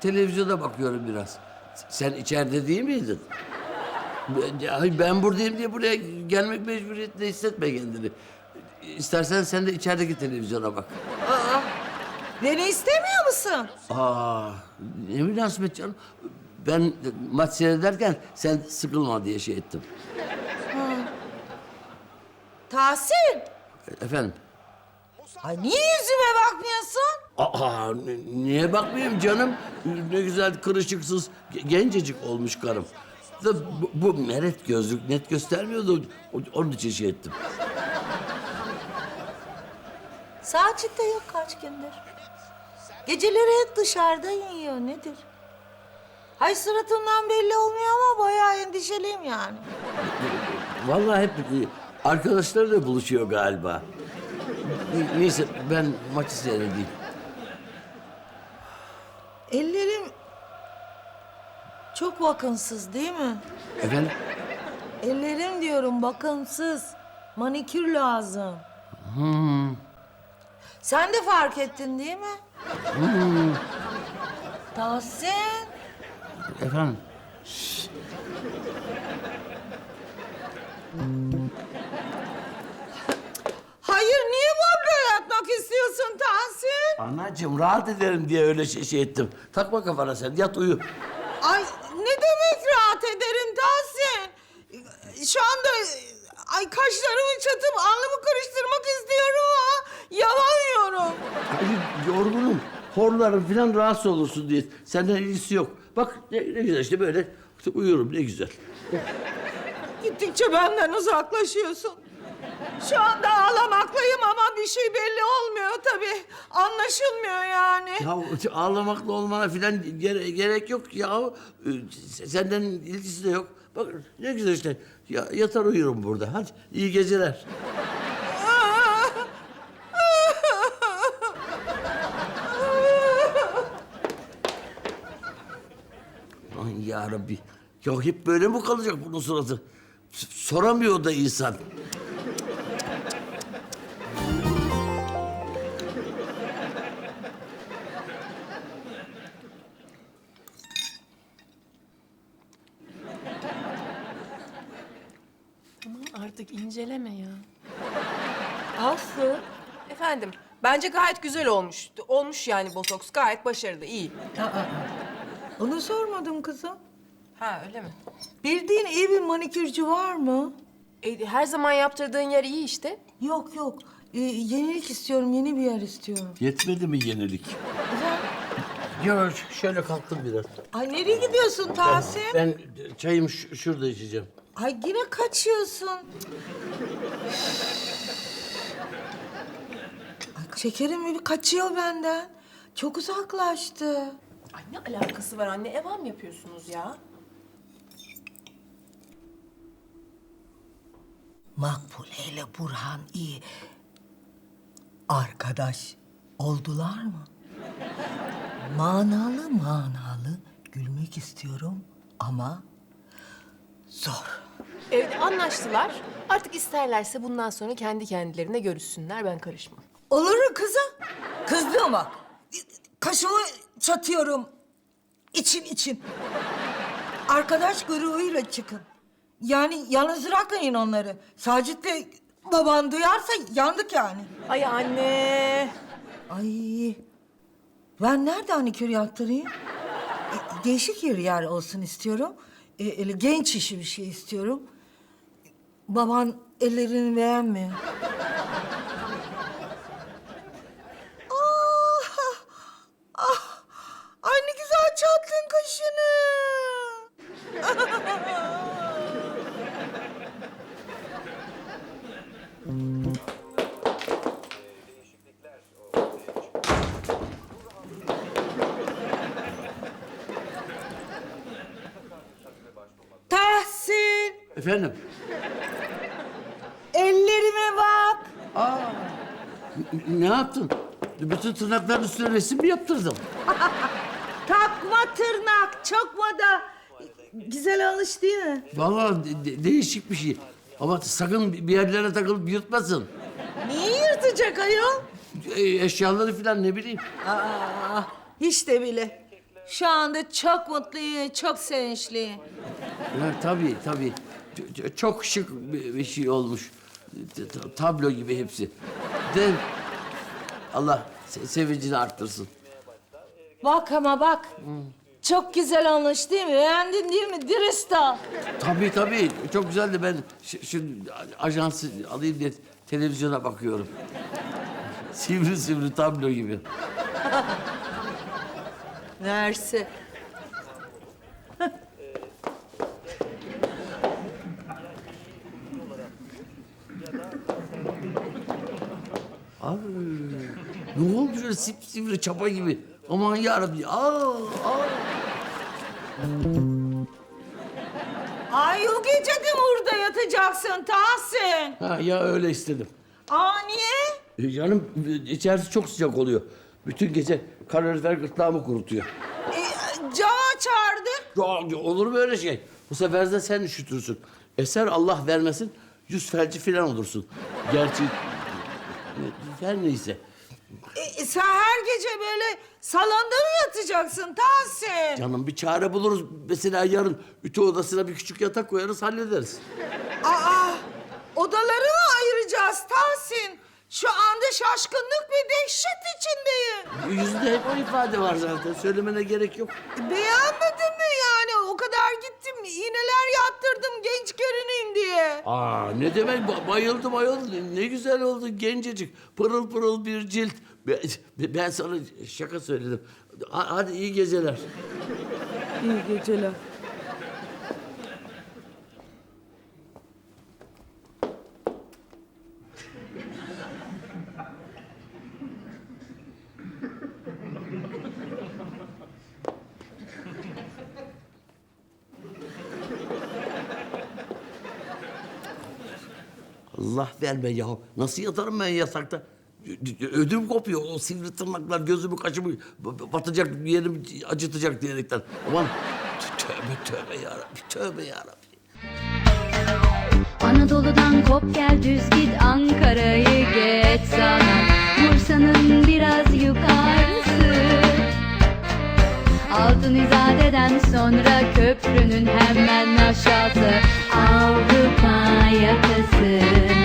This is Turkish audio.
televizyona bakıyorum biraz. Sen içeride değil miydin? Ben, ben buradayım diye buraya gelmek mecburiyetinde hissetme kendini. İstersen sen de içerideki televizyona bak. Aa, beni istemiyor musun? Aa, ne münasebet canım. Ben maç seyrederken sen sıkılma diye şey ettim. Tahsin. Efendim? Ay niye yüzüme bakmıyorsun? Aa, niye bakmayayım canım? Ne güzel kırışıksız, ge- gencecik olmuş karım. Da bu, bu meret gözlük net göstermiyordu. Onun için şey ettim. Saçit de yok kaç gündür. Geceleri hep dışarıda yiyor nedir? Hay suratımdan belli olmuyor ama bayağı endişeliyim yani. Vallahi hep e, arkadaşlarıyla buluşuyor galiba. Ne- Neyse ben maçı seyredeyim. Ellerim çok bakımsız değil mi? Efendim? Ellerim diyorum bakımsız. Manikür lazım. Sen de fark ettin değil mi? Tahsin. Efendim? Hayır niye burada yatmak istiyorsun Anacığım rahat ederim diye öyle şey, şey ettim. Takma kafana sen yat uyu. Ay ne demek rahat ederim Tahsin? Şu anda ay kaşlarımı çatıp alnımı karıştırmak istiyorum ama yapamıyorum. Hayır yorgunum. Horlarım falan rahatsız olursun diye. Senden ilgisi yok. Bak ne, ne güzel işte böyle uyuyorum ne güzel. Gittikçe benden uzaklaşıyorsun. Şu anda ağlamaklıyım ama bir şey belli olmuyor tabii. Anlaşılmıyor yani. Ya ağlamakla olmana falan gere- gerek yok ya. Ee, Senden ilgisi de yok. Bak ne güzel işte. Ya, yatar uyurum burada. Hadi iyi geceler. Aman ya Rabbi. Ya hep böyle mi kalacak bunun suratı? S- Soramıyor da insan. Artık inceleme ya. Aslı. Efendim, bence gayet güzel olmuş. Olmuş yani botoks, gayet başarılı, iyi. Onu sormadım kızım. Ha öyle mi? Bildiğin iyi bir manikürcü var mı? E, her zaman yaptırdığın yer iyi işte. Yok yok. Ee, yenilik istiyorum, yeni bir yer istiyorum. Yetmedi mi yenilik? Efendim? Ş- şöyle kalktım biraz. Ay nereye gidiyorsun Tahsin? Ben çayımı ş- şurada içeceğim. Ay yine kaçıyorsun. Ay şekerim bir kaçıyor benden. Çok uzaklaştı. Ay ne alakası var anne? Eva mı yapıyorsunuz ya? Makbule ile Burhan iyi. Arkadaş oldular mı? Manalı manalı gülmek istiyorum ama zor. Evet anlaştılar. Artık isterlerse bundan sonra kendi kendilerine görüşsünler. Ben karışmam. Olur mu kızım? Kızdım bak. Kaşımı çatıyorum. İçim içim. Arkadaş grubuyla çıkın. Yani yalnız bırakmayın onları. Sacit'le baban duyarsa yandık yani. Ay anne. Ay. Ben nerede anikür yaptırayım? E, değişik bir yer olsun istiyorum. E, öyle genç işi bir şey istiyorum. Baban ellerini beğenmiyor. Efendim? ellerime bak. N- Ne yaptın? Bütün tırnakların üstüne resim mi yaptırdın? Takma tırnak, çokma da. Güzel alış değil mi? Vallahi de- de- değişik bir şey. Ama sakın bir yerlere takılıp yırtmasın. Niye yırtacak ayol? E, eşyaları falan ne bileyim. Aa, hiç de bile. Şu anda çok mutluyum, çok sevinçliyim. Ha, tabii tabii. Çok şık bir şey olmuş. Tablo gibi hepsi. De Allah se- sevincini arttırsın. Bak ama bak. Çok güzel olmuş değil mi? Beğendin değil mi? Dürüst ol. Tabii tabii. Çok güzeldi. Ben şu, şu ajansı alayım diye televizyona bakıyorum. Sivri sivri tablo gibi. Mersi. Abi ne oldu şöyle sip sivri çapa gibi? Aman yarabbim. Aa, aa. Ay o gece de burada yatacaksın Tahsin. Ha, ya öyle istedim. Aa niye? E, Canım içerisi çok sıcak oluyor. Bütün gece kalorifer gırtlağımı kurutuyor. E, cama çağırdık. Ya, olur mu öyle şey? Bu sefer de sen üşütürsün. Eser Allah vermesin yüz felci falan olursun. Gerçi her neyse. E, sen her gece böyle salonda mı yatacaksın Tahsin? Canım bir çare buluruz. Mesela yarın ütü odasına bir küçük yatak koyarız hallederiz. Aa, odaları mı ayıracağız Tahsin? Şu anda şaşkınlık ve dehşet içindeyim. Yüzünde hep o ifade var zaten. Söylemene gerek yok. Beğenmedin mi yani? O kadar gittim, iğneler yaptırdım genç görüneyim diye. Aa ne demek Ba- bayıldı bayıldı. Ne güzel oldu gencecik. Pırıl pırıl bir cilt. Ben, ben sana şaka söyledim. Ha- Hadi iyi geceler. İyi geceler. Allah verme ya. Nasıl yatarım ben yatakta? Ödüm kopuyor. O sivri tırnaklar gözümü kaşımı batacak, yerimi acıtacak diyerekten. Aman tövbe tövbe yarabbi, tövbe yarabbi. Anadolu'dan kop gel düz git Ankara'yı geç sana Bursa'nın biraz yukarısı Altın İzade'den sonra köprünün hemen aşağısı Avrupa yakası